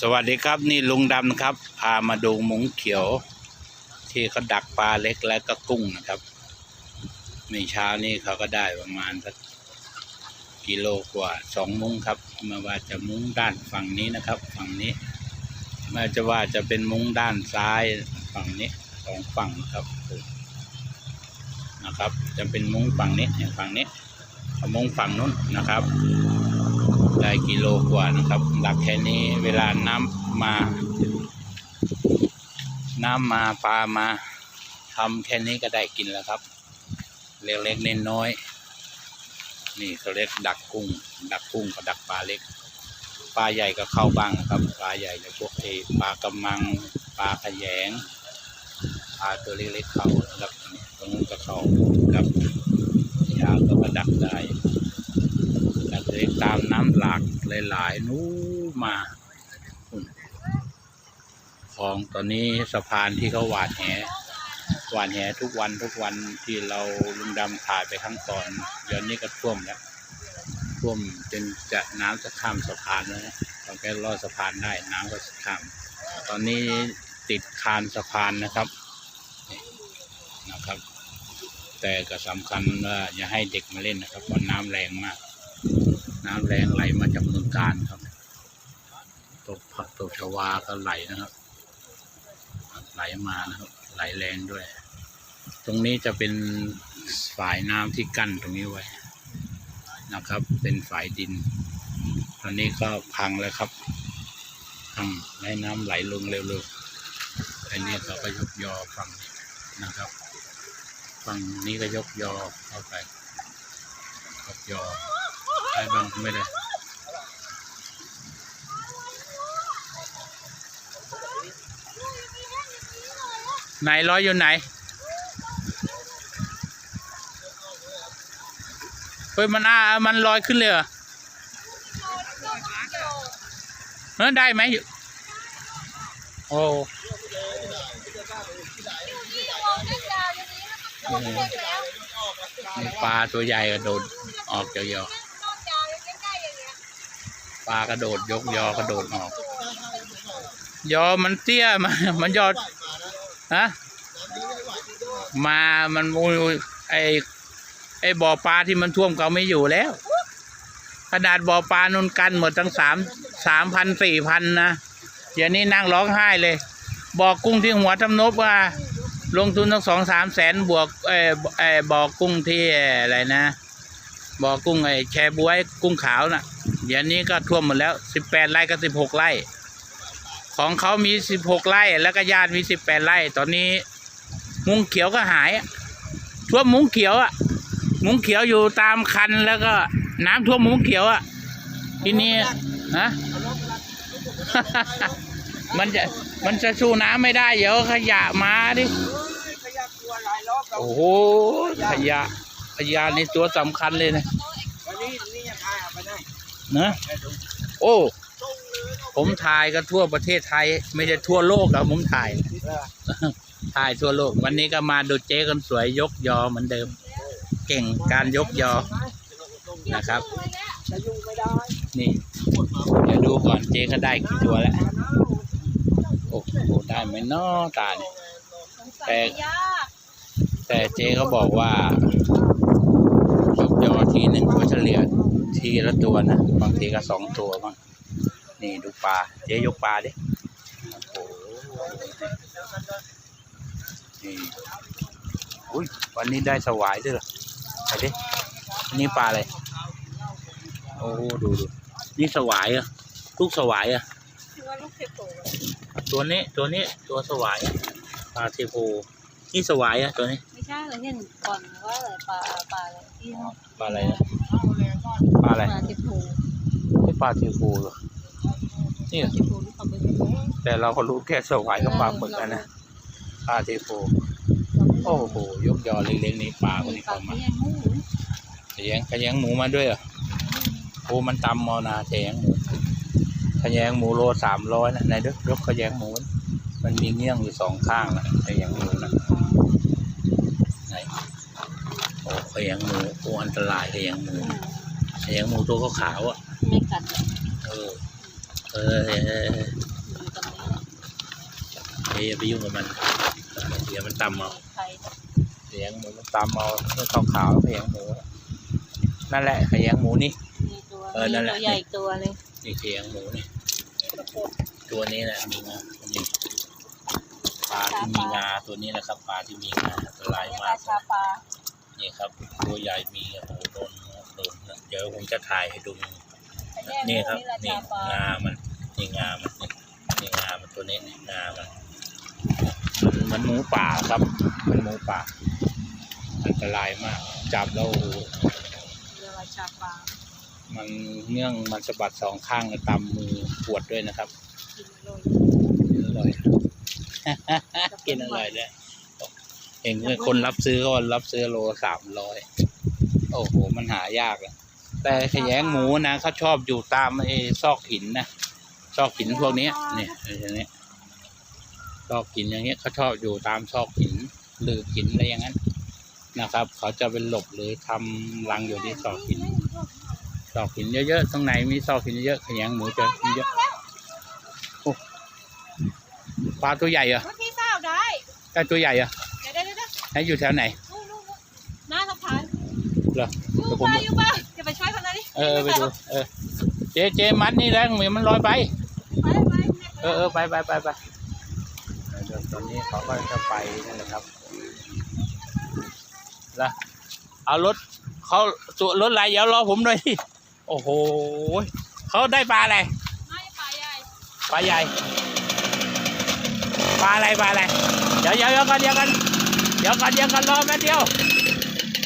สวัสดีครับนี่ลุงดำครับพามาดูมุ้งเขียว ที่เขาดักปลาเล็กและก็กุ้งนะครับในเช้านี้เขาก็ได้ประมาณสักกิโลกว่าสองมุ้งครับไมาว่าจะมุ้งด้านฝั่งนี้นะครับ ฝั่งนี้ไมาจะว่าจะเป็นมุ้งด้านซ้ายฝั่งนี้สองฝั่งครับนะครับ จะเป็นมุ้งฝั่งนี้ฝั่งนี้กับมุ้งฝั่งนู้นนะครับ ได้กิโลกว่านะครับ หลักแค่นี้เวลาน้ำมา น้ำมาปลามาทำแค่นี้ก็ได้กินแล้วครับ เล็กๆเน้นน้อยๆนี่เขาเรียกดักกุ้ง ดักกุ้งกับดักปลาเล็ก ปลาใหญ่ก็เข้าบ้างนะครับ ปลาใหญ่เนี่ยพวกเอปลากระมัง ปลาขยง ปลาตัวเล็กๆเข้าครับตรงนู้นก็เข้าครับยาก็มาดักได้ กเลยตามน้ำหลากหลายๆนู้มาคลองตอนนี้สะพานที่เขาหวานแหหวานแหทุกวันทุกวันที่เราลุงดำถ่ายไปข้างก่อนเดี๋ยวนี้ก็ท่วมแล้วท่วมจนจะน้ำจะข้ามสะพานแล้วนะเราแค่ลอดสะพานได้น้ำก็จะข้าม ตอนนี้ติดคานสะพานนะครับนี่นะครับ แต่ก็สำคัญว่าอย่าให้เด็กมาเล่นนะครับเพราะน้ำแรงมาก น้ำแรงไหลมาจากเมืองการครับ ตกผักตกชวาก็ไหลนะครับ ไหลมานะครับ ไหลแรงด้วย ตรงนี้จะเป็นฝายน้ำที่กั้นตรงนี้ไว้นะครับ เป็นฝายดิน ตอนนี้ก็พังแล้วครับพังให้น้ำไหลลงเร็วๆอันนี้เขาก็ยกยอฝั่งนี้นะครับฝั่งนี้ก็ยกยอเข้าไปยกยอ ได้บ้างไม่ได้ไหนร้อยอยู่ไหนเฮ้ยมันอ่ามันลอยขึ้นเลยเหรอเฮ้ยได้ไหมโอ้ปลาตัวใหญ่กระโดดออกเยอะๆ ปลากระโดดยกยอกระโดดออก ยอมันเตี้ยมามันยอดฮะมามันอุยไอไอบ่อปลาที่มันท่วมเขาไม่อยู่แล้ว ขนาดบ่อปลานุนกันหมดตั้งสามสามพันสี่พันนะเดี๋ยวนี้นั่งร้องไห้เลยบ่อกุ้งที่หัวทำนบว่า ลงทุนตั้งสองสามแสนบวกเออเออบ่อกุ้งที่อะไรนะบ่อกุ้งไอแชบวยกุ้งขาวน่ะ เดี๋ยวนี้ก็ท่วมหมดแล้วสิบแปดไร่กับสิบหกไร่ ของเขามีสิบหกไร่แล้วก็ญาติมีสิบแปดไร่ ตอนนี้ มุ้งเขียวก็หายท่วมมุ้งเขียวอะ มุ้งเขียวอยู่ตามคันแล้วก็น้ำท่วมมุ้งเขียวอะ ทีนี้ฮะมันจะมันจะสู้น้ำไม่ได้ เดี๋ยวขยะมาดิโอ้โหขยะขยะนี่ตัวสำคัญเลยนะ วันนี้นี่ยังไงอะไปไหน นะโอ้ผมถ่ายกันทั่วประเทศไทย ไม่ใช่ทั่วโลกอะผมถ่าย ถ่ายทั่วโลก วันนี้ก็มาดูเจ๊คนสวยยกยอเหมือนเดิม เก่งการยกยอนะครับนี่เดี๋ยวดูก่อนเจ๊ก็ได้กี่ตัวแล้วโอ้โหได้ไหมนาะตาเนี่ยแต่แต่เจ๊เขาบอกว่า ยกยอทีหนึ่งก็เฉลี่ย ทีละตัวนะ บางทีก็สองตัวบ้างนี่ดูปลา เจ๊ยกปลาดิ โอ้โห นี่ อุ้ย วันนี้ได้สวายด้วยเหรอไปดิอันนี้ปลาอะไร โอ้โห ดูดู นี่สวายเหรอะลูกสวายเหรอะตัวนี้ ตัวนี้ ตัวสวายอะปลาเทโพนี่สวายอะตัวนี้ ไม่ใช่เราเห็นก่อนว่าอะไรปลาปลาอะไรที่ป ลาอะไรนะปลาอะไรปลาติโพนี่ปลาเทโพเหรอนี่เหรอติโพที่เขาไปเห็นแต่เราก็รู้แค่สวายกับปลาหมึกกันนะ ปลาเทโพโอ้โหยกยอเล็กๆนี่ปลาคนนี้ปลาเข้ามาเลี้ยงหมูขยงขยงหมูมาด้วยเหรอโอ้มันตำมอนาขยงหมูขยงหมูโลสามร้อยนะไหนดูยกขยงหมู มันมีเงี้ยงอยู่สองข้างนะขยงหมูนะไหนโอ้ ขยงหมูโอ้อันตรายขยงหมูขยงหมูตัวขาวๆอะไม่กัดเออเออเออเอออยู่ตรงนี้เฮ้ยอย่าไปยุ่งกับมันเดี๋ยวมันตำเอาใครเสียงหมูมันตำเอาเนื้อขาวๆเสียงหมูนั่นแหละขยงหมูนี่มีตัวเออนั่นแหละตัวใหญ่อีกตัวเลยนี่เสียงหมูนี่ตัวนี้แหละมีงานี่ปลาที่มีงาตัวนี้แหละครับปลาที่มีงาอันตรายเรียกมาว่ากชาปลา นี่ครับ ตัวใหญ่มีโอ้โหโดนโดนเดี๋ยวผมจะถ่ายให้ดูนี่ครับนี่นี่ชาปลางามันนี่งามันนี่นี่งามันตัวนี้นี่งามันมันเหมือนหมูป่าครับเหมันหมูป่าอันตรายมาก จับแล้วโอ้โหเรียกว่าชาปลามันเนื่องมันสะบัดสองข้างตำมือปวดด้วยนะครับกินเลยกินอร่อยกินอร่อยเลย เห็นคนรับซื้อก็รับซื้อโลสามร้อยโอ้โห มันหายากอะแต่ขยงหมูนะเขาชอบอยู่ตามไอ้ซอกหินนะซอกหินพวกเนี้ยเนี่ยอย่างเนี้ยซอกหินอย่างเงี้ยเขาชอบอยู่ตามซอกหินหรือหินอะไรอย่างนั้นนะครับ เขาจะเป็นหลบหรือทำรังอยู่ที่ซอกหินซอกหินเยอะๆตรงไหนมีซอกหินเยอะขยงหมูจะมีเยอะโอ้ปลาตัวใหญ่เหรอเมื่อกี้เศร้าได้ได้ตัวใหญ่เหรอ ไหนอยู่แถวไหนนู่นนู่นนู่นหน้าสะพานเหรออยู่เดี๋ยวผมบ้าอยู่บ้าจะไปช่วยคนนั้นดิเออไปดูเออเจเจมัดนี่แหล้วเหมือนมันลอยไปไปไปเออเออไปไปไปไปเดี๋ยวตอนนี้เขาก็จะไปนั่นแหละครับละเอารถเขาตัวรถอะไรเดี๋ยวรอผมหน่อยดิโอ้โหเขาได้ปลาอะไรไม่ไปใหญ่ปลาใหญ่ปลาอะไรปลาอะไรเดี๋ยวเดี๋ยวเดี๋ยวกันเดี๋ยวกัน เดี๋ยวกันเดี๋ยวกันรอแป๊บเดียว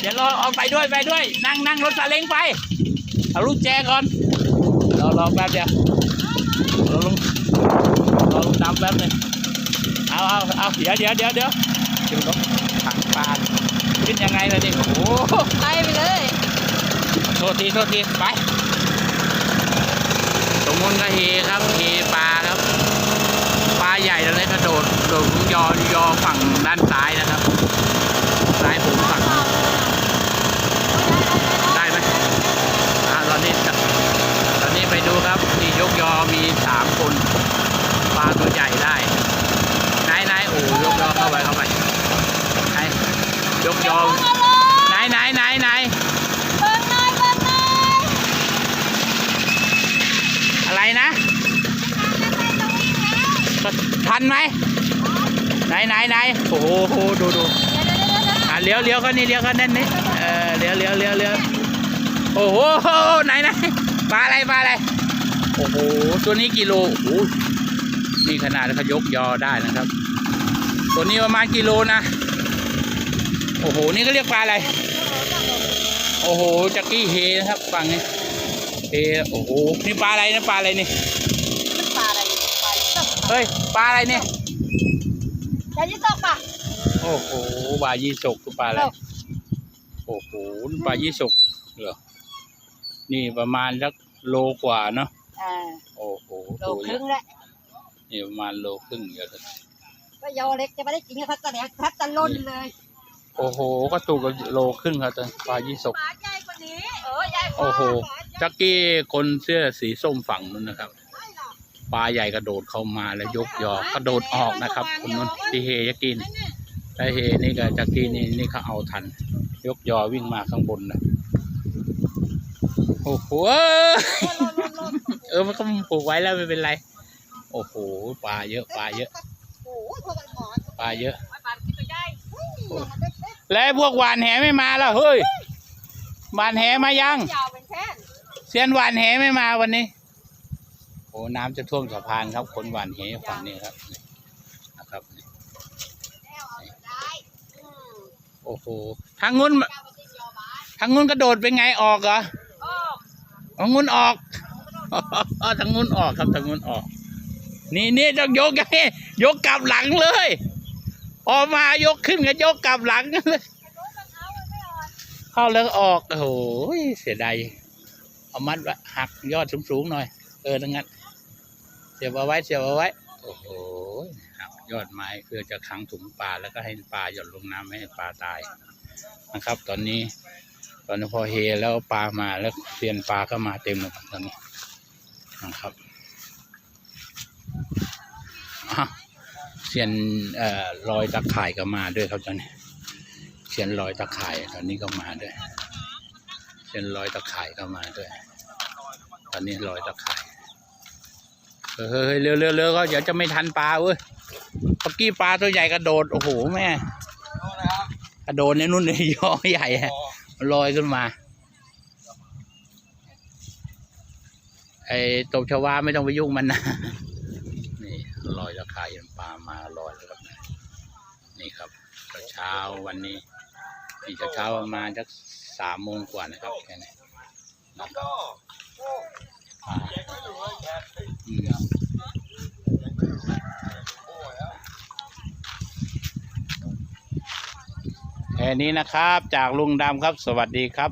เดี๋ยวรอเอาไปด้วยไปด้วย นั่งนั่งรถซาเล้งไป เอาลูกแจก่อนรอรอแป๊บเดียวรอลงรอลงดำแป๊บนึงเอาเอาเอาเดี๋ยวเดี๋ยวเดี๋ยวเดี๋ยวขึ้นรถถังปลาขึ้นยังไงล่ะนี่โอ้โหไปไปเลยโทษทีโทษทีไปตรงนู้นก็เฮครับเฮปลาครับ ปลาใหญ่แล้วเลยกระ โดดโดดผมยอยอฝั่งด้านซ้ายนะครับซ้ายผมฝั่งได้ไหมอ่าตอนนี้ตอนนี้ไปดูครับที่ยกยอมีสามคนปลาตัวใหญ่ได้นายนายโอ้ยกยอเข้าไปเข้าไปไหนยกยอไหนไหนไหนไหนเบิ้งหน่อยน่อยอะไรนะทันไหม ไหนไหนไหนโอ้โหดูดูเดี๋ยวเดี๋ยวเดี๋ยวเดี๋ยวอะเลี้ยวเลี้ยวก็นี่เลี้ยวก็นั่นนี่เออเลี้ยวเลี้ยวเลี้ยวเลี้ยวโอ้โหไหนไหนปลาอะไรปลาอะไรโอ้โหตัวนี้กิโลโอ้โหนี่ขนาดเขายกยอได้นะครับ ตัวนี้ประมาณกิโลนะโอ้โหนี่ก็เรียกปลาอะไรโอ้โหจักกี้เฮนะครับฝั่งนี้เฮโอ้โหนี่ปลาอะไรนะปลาอะไรนี่ปลาอะไรปลาตกเฮ้ยปลาอะไรเนี่ย ปลาที่ตกปะโอ้โหปลายี่สกคือปลาอะไรตกโอ้โหปลายี่สกเหรอนี่ประมาณสักโลกว่าเนาะอ่าโอ้โหโลตัวคใหญ่รึ่งแหละนี่ประมาณโลครึ่งเดียวเลยก็ยอเล็กจะไม่ได้กินกับพัดตะแหลกพัดตะล่นเลยโอ้โห ก็ตูกับโลครึ่งครับตัวปลายี่สกปลาใหญ่กว่านี้เออใหญ่กว่าโอ้โหจักกี้คนเสื้อสีส้มฝั่งนู้นนะครับ ปลาใหญ่กระโดดเข้ามาแล้วยกยอกระโดดออกนะครับคนนู้นที่เฮยักกินถ้าเฮนี่กับจักกี้นี่นี่เขาเอาทัน ยกยอวิ่งมาข้างบนนะโอ้โหเออมันก็ผูกไว้แล้วไม่เป็นไร โอ้โหปลาเยอะปลาเยอะปลาเยอะ แล้วพวกหวานแหไม่มาแล้วเฮ้ยหวานแหมายังเป็นแท่นเซียนหวานแหไม่มาวันนี้ โอ้น้ำจะท่วมสะพานครับ คนหวานแหฝั่งนี้ครับนะครับโอ้โหทางนู้นทางนู้นกระโดดเป็นไงออกเหรอทางนู้นออกทางนู้นออกครับทางนู้นออก นี่นี่ต้องยกไงยกกลับหลังเลยออกมายกขึ้นก็ยกกลับหลังเลยเข้าแล้วก็ออกโอ้โหเสียดายเอามัดหักยอดสูงๆหน่อย เออดังนั้น สียบเอาไว้เสียบเอาไว้ โอ้โหหักยอดไม้เพื่อจะขังถุงปลาแล้วก็ให้ปลาหย่อนลงน้ำไม่ให้ปลาตายนะครับ ตอนนี้ ตอนนี้พอเฮแล้วปลามาแล้วเซียนปลาก็มาเต็มเลยตอนนี้นะครับเสียนเอ่อลอยตะข่ายก็มาด้วยครับตอนนี้เสียนลอยตะข่ายตอนนี้ก็มาด้วยเสียนลอยตะข่ายก็มาด้วย ตอนนี้ลอยตะข่าย เฮ้ยเฮ้ยเร็วเร็วเร็วก็เดี๋ยวจะไม่ทันปลาเว้ยเมื่อกี้ปลาตัวใหญ่กระโดด โอ้โหแม่โน่นนะครับกระโดดในนู่นเลยย่อใหญ่อะลอยขึ้นมาไอ้ตบชวาไม่ต้องไปยุ่งมันนะนี่ลอยตะข่ายปลามาลอยแล้วครับนะนี่ครับเช้าวันนี้นี่เช้าๆประมาณสักสามโมงกว่านะครับแค่นี้นะครับอ่าอืม แค่นี้นะครับ จากลุงดำครับ สวัสดีครับ